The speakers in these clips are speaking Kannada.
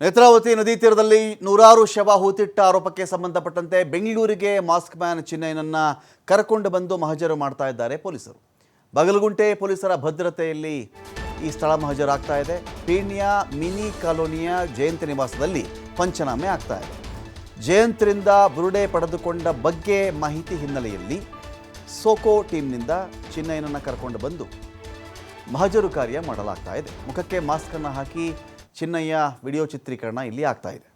ನೇತ್ರಾವತಿ ನದಿ ತೀರದಲ್ಲಿ ನೂರಾರು ಶವ ಹೂತಿಟ್ಟ ಆರೋಪಕ್ಕೆ ಸಂಬಂಧಪಟ್ಟಂತೆ ಬೆಂಗಳೂರಿಗೆ ಮಾಸ್ಕ್ ಮ್ಯಾನ್ ಚಿನ್ನಯ್ಯನನ್ನ ಕರ್ಕೊಂಡು ಬಂದು ಮಹಜರು ಮಾಡ್ತಾ ಇದ್ದಾರೆ ಪೊಲೀಸರು. ಬಗಲಗುಂಟೆ ಪೊಲೀಸರ ಭದ್ರತೆಯಲ್ಲಿ ಈ ಸ್ಥಳ ಮಹಜರಾಗ್ತಾ ಇದೆ. ಪೀಣ್ಯ ಮಿನಿ ಕಾಲೋನಿಯ ಜಯಂತಿ ನಿವಾಸದಲ್ಲಿ ಪಂಚನಾಮೆ ಆಗ್ತಾ ಇದೆ. ಜಯಂತ್ರಿಂದ ಬುರುಡೆ ಪಡೆದುಕೊಂಡ ಬಗ್ಗೆ ಮಾಹಿತಿ ಹಿನ್ನೆಲೆಯಲ್ಲಿ ಸೋಕೋ ಟೀಮ್ನಿಂದ ಚಿನ್ನಯ್ಯನನ್ನು ಕರ್ಕೊಂಡು ಬಂದು ಮಹಜರು ಕಾರ್ಯ ಮಾಡಲಾಗ್ತಾ ಇದೆ. ಮುಖಕ್ಕೆ ಮಾಸ್ಕನ್ನು ಹಾಕಿ ಚಿನ್ನಯ್ಯ ವಿಡಿಯೋ ಚಿತ್ರೀಕರಣ ಇಲ್ಲಿ ಆಗ್ತಾ ಇದೆ.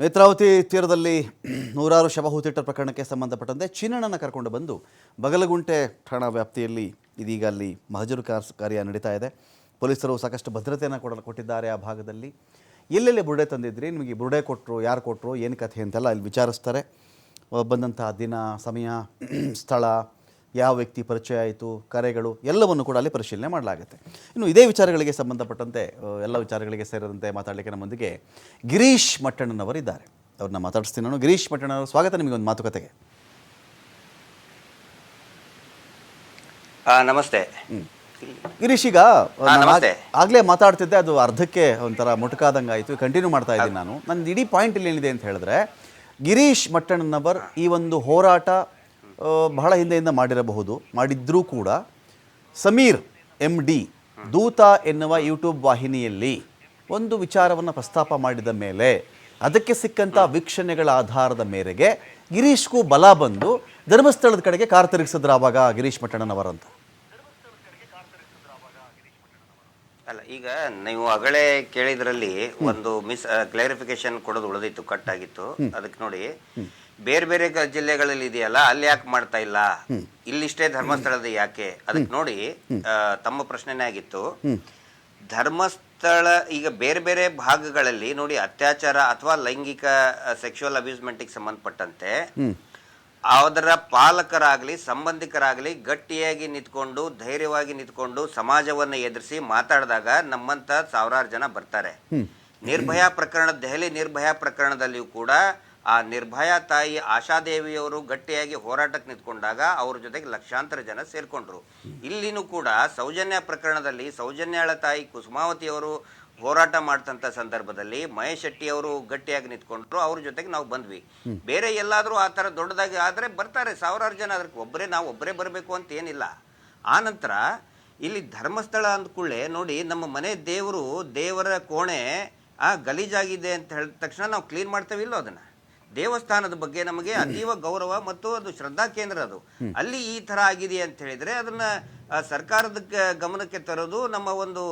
ನೇತ್ರಾವತಿ ತೀರದಲ್ಲಿ ನೂರಾರು ಶವ ಹೂತಿಟ್ಟ ಪ್ರಕರಣಕ್ಕೆ ಸಂಬಂಧಪಟ್ಟಂತೆ ಚಿನ್ನಣ್ಣನ ಕರ್ಕೊಂಡು ಬಂದು ಬಗಲಗುಂಟೆ ಠಾಣಾ ವ್ಯಾಪ್ತಿಯಲ್ಲಿ ಇದೀಗ ಅಲ್ಲಿ ಮಹಜರು ಕಾರ್ಯ ನಡೀತಾ ಇದೆ. ಪೊಲೀಸರು ಸಾಕಷ್ಟು ಭದ್ರತೆಯನ್ನು ಕೊಡ ಕೊಟ್ಟಿದ್ದಾರೆ ಆ ಭಾಗದಲ್ಲಿ. ಎಲ್ಲೆಲ್ಲಿ ಬುರುಡೆ ತಂದಿದ್ರಿ? ನಿಮಗೆ ಬುರುಡೆ ಕೊಟ್ಟರು ಯಾರು ಕೊಟ್ಟರು ಏನು ಕಥೆ ಅಂತೆಲ್ಲ ಇಲ್ಲಿ ವಿಚಾರಿಸ್ತಾರೆ. ಬಂದಂತಹ ದಿನ, ಸಮಯ, ಸ್ಥಳ ಯಾವ ವ್ಯಕ್ತಿ ಪರಿಚಯ ಆಯಿತು ಕರೆಗಳು ಎಲ್ಲವನ್ನು ಕೂಡ ಅಲ್ಲಿ ಪರಿಶೀಲನೆ ಮಾಡಲಾಗುತ್ತೆ. ಇನ್ನು ಇದೇ ವಿಚಾರಗಳಿಗೆ ಸಂಬಂಧಪಟ್ಟಂತೆ ಎಲ್ಲ ವಿಚಾರಗಳಿಗೆ ಸೇರಿದಂತೆ ಮಾತಾಡಲಿಕ್ಕೆ ನಮ್ಮೊಂದಿಗೆ ಗಿರೀಶ್ ಮಟ್ಟಣ್ಣನವರಿದ್ದಾರೆ. ಅವ್ರನ್ನ ಮಾತಾಡಿಸ್ತೀನಿ ನಾನು. ಗಿರೀಶ್ ಮಟ್ಟಣ್ಣವರ ಸ್ವಾಗತ ನಿಮಗೆ ಒಂದು ಮಾತುಕತೆಗೆ. ಆ, ನಮಸ್ತೆ. ಗಿರೀಶ್ ಈಗ ಆಗ್ಲೇ ಮಾತಾಡ್ತಿದ್ದೆ ಅದು ಅರ್ಧಕ್ಕೆ ಒಂಥರ ಮುಟುಕಾದಂಗೆ ಆಯಿತು ಕಂಟಿನ್ಯೂ ಮಾಡ್ತಾ ಇದ್ದೀನಿ ನಾನು. ನನ್ನ ಇಡೀ ಪಾಯಿಂಟ್ ಇಲ್ಲಿ ಏನಿದೆ ಅಂತ ಹೇಳಿದ್ರೆ ಗಿರೀಶ್ ಮಟ್ಟಣ್ಣನವರ್ ಈ ಒಂದು ಹೋರಾಟ ಬಹಳ ಹಿಂದೆಯಿಂದ ಮಾಡಿರಬಹುದು ಮಾಡಿದ್ರೂ ಕೂಡ ಸಮೀರ್ ಎಂ ಡಿ ದೂತ ಎನ್ನುವ ಯೂಟ್ಯೂಬ್ ವಾಹಿನಿಯಲ್ಲಿ ಒಂದು ವಿಚಾರವನ್ನು ಪ್ರಸ್ತಾಪ ಮಾಡಿದ ಮೇಲೆ ಅದಕ್ಕೆ ಸಿಕ್ಕಂಥ ವೀಕ್ಷಣೆಗಳ ಆಧಾರದ ಮೇರೆಗೆ ಗಿರೀಶ್ಗೂ ಬಲ ಬಂದು ಧರ್ಮಸ್ಥಳದ ಕಡೆಗೆ ಕಾರ್ ತಿರುಗಿಸಿದ್ರು ಆವಾಗ ಗಿರೀಶ್ ಮಠಣ್ಣನವರಂತ. ಅಲ್ಲ ಈಗ ನೀವು ಅಗಳೇ ಕೇಳಿದ್ರಲ್ಲಿ ಒಂದು ಮಿಸ್ ಕ್ಲಾರಿಫಿಕೇಶನ್ ಕೊಡೋದು ಉಳಿದಿತ್ತು ಕಟ್ ಆಗಿತ್ತು. ಅದಕ್ಕೆ ನೋಡಿ ಬೇರೆ ಬೇರೆ ಜಿಲ್ಲೆಗಳಲ್ಲಿ ಇದೆಯಲ್ಲ ಅಲ್ಲಿ ಯಾಕೆ ಮಾಡ್ತಾ ಇಲ್ಲ? ಇಲ್ಲಿಷ್ಟೇ ಧರ್ಮಸ್ಥಳದ ಯಾಕೆ? ಅದಕ್ಕೆ ನೋಡಿ ತಮ್ಮ ಪ್ರಶ್ನೆನೇ ಆಗಿತ್ತು. ಧರ್ಮಸ್ಥಳ ಈಗ ಬೇರೆ ಬೇರೆ ಭಾಗಗಳಲ್ಲಿ ನೋಡಿ ಅತ್ಯಾಚಾರ ಅಥವಾ ಲೈಂಗಿಕ ಸೆಕ್ಷುವಲ್ ಅಬ್ಯೂಸ್ಮೆಂಟ್ಗೆ ಸಂಬಂಧಪಟ್ಟಂತೆ ಅದರ ಪಾಲಕರಾಗಲಿ ಸಂಬಂಧಿಕರಾಗಲಿ ಗಟ್ಟಿಯಾಗಿ ನಿಂತ್ಕೊಂಡು ಧೈರ್ಯವಾಗಿ ನಿಂತ್ಕೊಂಡು ಸಮಾಜವನ್ನು ಎದುರಿಸಿ ಮಾತಾಡಿದಾಗ ನಮ್ಮಂತ ಸಾವಿರಾರು ಜನ ಬರ್ತಾರೆ. ನಿರ್ಭಯ ಪ್ರಕರಣ ದೆಹಲಿ ನಿರ್ಭಯ ಪ್ರಕರಣದಲ್ಲಿಯೂ ಕೂಡ ಆ ನಿರ್ಭಯ ತಾಯಿ ಆಶಾದೇವಿಯವರು ಗಟ್ಟಿಯಾಗಿ ಹೋರಾಟಕ್ಕೆ ನಿಂತ್ಕೊಂಡಾಗ ಅವ್ರ ಜೊತೆಗೆ ಲಕ್ಷಾಂತರ ಜನ ಸೇರಿಕೊಂಡ್ರು. ಇಲ್ಲಿನೂ ಕೂಡ ಸೌಜನ್ಯ ಪ್ರಕರಣದಲ್ಲಿ ಸೌಜನ್ಯಾಳ ತಾಯಿ ಕುಸುಮಾವತಿಯವರು ಹೋರಾಟ ಮಾಡ್ತಂಥ ಸಂದರ್ಭದಲ್ಲಿ ಮಹೇಶ್ ಶೆಟ್ಟಿ ಅವರು ಗಟ್ಟಿಯಾಗಿ ನಿಂತ್ಕೊಂಡ್ರು ಅವ್ರ ಜೊತೆಗೆ ನಾವು ಬಂದ್ವಿ. ಬೇರೆ ಎಲ್ಲಾದರೂ ಆ ಥರ ದೊಡ್ಡದಾಗಿ ಆದರೆ ಬರ್ತಾರೆ ಸಾವಿರಾರು ಜನ ಅದಕ್ಕೆ ಒಬ್ಬರೇ ನಾವು ಒಬ್ಬರೇ ಬರಬೇಕು ಅಂತ ಏನಿಲ್ಲ. ಆನಂತರ ಇಲ್ಲಿ ಧರ್ಮಸ್ಥಳ ಅಂದ್ಕೂಡ್ಲೆ ನೋಡಿ ನಮ್ಮ ಮನೆ ದೇವರು ದೇವರ ಕೋಣೆ ಆ ಗಲೀಜಾಗಿದೆ ಅಂತ ಹೇಳಿದ ತಕ್ಷಣ ನಾವು ಕ್ಲೀನ್ ಮಾಡ್ತೇವೆ ಇಲ್ಲೋ ಅದನ್ನ? ದೇವಸ್ಥಾನದ ಬಗ್ಗೆ ನಮಗೆ ಅತೀವ ಗೌರವ ಮತ್ತು ಅದು ಶ್ರದ್ಧಾ ಕೇಂದ್ರ ಅದು. ಅಲ್ಲಿ ಈ ತರ ಆಗಿದೆ ಅಂತ ಹೇಳಿದ್ರೆ ಅದನ್ನ ಸರ್ಕಾರದ ಗಮನಕ್ಕೆ ತರೋದು ನಮ್ಮ ಒಂದು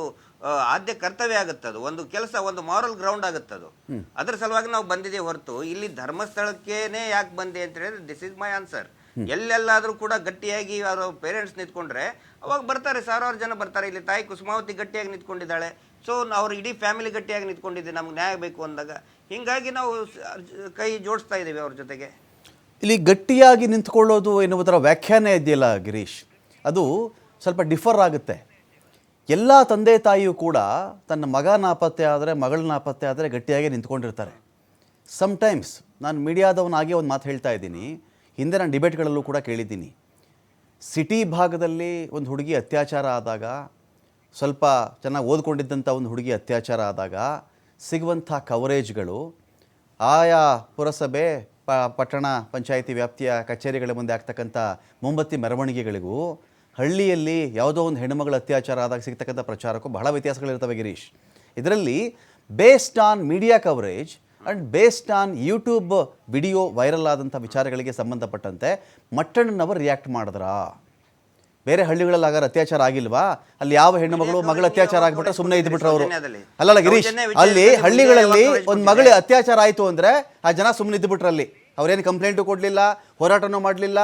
ಆದ್ಯ ಕರ್ತವ್ಯ ಆಗುತ್ತೆ ಅದು. ಒಂದು ಕೆಲಸ ಒಂದು ಮಾರಲ್ ಗ್ರೌಂಡ್ ಆಗುತ್ತದು ಅದು. ಅದ್ರ ಸಲುವಾಗಿ ನಾವು ಬಂದಿದೆ ಹೊರತು ಇಲ್ಲಿ ಧರ್ಮಸ್ಥಳಕ್ಕೇನೆ ಯಾಕೆ ಬಂದೆ ಅಂತ ಹೇಳಿದ್ರೆ ದಿಸ್ ಇಸ್ ಮೈ ಆನ್ಸರ್ ಎಲ್ಲೆಲ್ಲಾದ್ರೂ ಕೂಡ ಗಟ್ಟಿಯಾಗಿ ಅವರ ಪೇರೆಂಟ್ಸ್ ನಿಂತ್ಕೊಂಡ್ರೆ ಅವಾಗ ಬರ್ತಾರೆ ಸಾವಿರಾರು ಜನ ಬರ್ತಾರೆ. ಇಲ್ಲಿ ತಾಯಿ ಕುಸುಮಾವತಿ ಗಟ್ಟಿಯಾಗಿ ನಿಂತ್ಕೊಂಡಿದ್ದಾಳೆ. ಸೊ ಅವ್ರು ಇಡೀ ಫ್ಯಾಮಿಲಿ ಗಟ್ಟಿಯಾಗಿ ನಿಂತ್ಕೊಂಡಿದ್ದೆ, ನಮ್ಗೆ ನ್ಯಾಯ ಬೇಕು ಅಂದಾಗ. ಹಿಂಗಾಗಿ ನಾವು ಕೈ ಜೋಡಿಸ್ತಾ ಇದ್ದೀವಿ ಅವ್ರ ಜೊತೆಗೆ. ಇಲ್ಲಿ ಗಟ್ಟಿಯಾಗಿ ನಿಂತ್ಕೊಳ್ಳೋದು ಎನ್ನುವುದರ ವ್ಯಾಖ್ಯಾನ ಇದೆಯಲ್ಲ ಗಿರೀಶ್? ಅದು ಸ್ವಲ್ಪ ಡಿಫರ್ ಆಗುತ್ತೆ. ಎಲ್ಲ ತಂದೆ ತಾಯಿಯೂ ಕೂಡ ತನ್ನ ಮಗ ನಾಪತ್ತೆ ಆದರೆ ಮಗಳ ನಾಪತ್ತೆ ಆದರೆ ಗಟ್ಟಿಯಾಗಿ ನಿಂತ್ಕೊಂಡಿರ್ತಾರೆ. ಸಮ್ಟೈಮ್ಸ್ ನಾನು ಮೀಡಿಯಾದವನಾಗಿ ಒಂದು ಮಾತು ಹೇಳ್ತಾ ಇದ್ದೀನಿ. ಹಿಂದೆ ನಾನು ಡಿಬೇಟ್ಗಳಲ್ಲೂ ಕೂಡ ಕೇಳಿದ್ದೀನಿ. ಸಿಟಿ ಭಾಗದಲ್ಲಿ ಒಂದು ಹುಡುಗಿ ಅತ್ಯಾಚಾರ ಆದಾಗ ಸ್ವಲ್ಪ ಚೆನ್ನಾಗಿ ಓದ್ಕೊಂಡಿದ್ದಂಥ ಒಂದು ಹುಡುಗಿ ಅತ್ಯಾಚಾರ ಆದಾಗ ಸಿಗುವಂಥ ಕವರೇಜ್ಗಳು ಆಯಾ ಪುರಸಭೆ ಪ, ಪಟ್ಟಣ ಪಂಚಾಯಿತಿ ವ್ಯಾಪ್ತಿಯ ಕಚೇರಿಗಳ ಮುಂದೆ ಆಗ್ತಕ್ಕಂಥ ಮೊಂಬತ್ತಿ ಮೆರವಣಿಗೆಗಳಿಗೂ ಹಳ್ಳಿಯಲ್ಲಿ ಯಾವುದೋ ಒಂದು ಹೆಣ್ಣುಮಗಳ ಅತ್ಯಾಚಾರ ಆದಾಗ ಸಿಗ್ತಕ್ಕಂಥ ಪ್ರಚಾರಕ್ಕೂ ಬಹಳ ವ್ಯತ್ಯಾಸಗಳಿರ್ತವೆ ಗಿರೀಶ್. ಇದರಲ್ಲಿ based on media coverage and based on YouTube video viral ಆದಂಥ ವಿಚಾರಗಳಿಗೆ ಸಂಬಂಧಪಟ್ಟಂತೆ ಮಟ್ಟಣ್ಣನವರು ರಿಯಾಕ್ಟ್ ಮಾಡಿದ್ರಾ? ಬೇರೆ ಹಳ್ಳಿಗಳಲ್ಲಿ ಆಗಾರ ಅತ್ಯಾಚಾರ ಆಗಿಲ್ವಾ? ಅಲ್ಲಿ ಯಾವ ಹೆಣ್ಣು ಮಗಳು ಮಗಳ ಅತ್ಯಾಚಾರ ಆಗ್ಬಿಟ್ರೆ ಸುಮ್ಮನೆ ಇದ್ಬಿಟ್ರೆ ಅವರು. ಅಲ್ಲಲ್ಲ ಗಿರೀಶ್ ಅಲ್ಲಿ ಹಳ್ಳಿಗಳಲ್ಲಿ ಒಂದು ಮಗಳ ಅತ್ಯಾಚಾರ ಆಯಿತು ಅಂದ್ರೆ ಆ ಜನ ಸುಮ್ಮನೆ ಅಲ್ಲಿ. ಅವ್ರೇನು ಕಂಪ್ಲೇಂಟು ಕೊಡಲಿಲ್ಲ ಹೋರಾಟನೂ ಮಾಡಲಿಲ್ಲ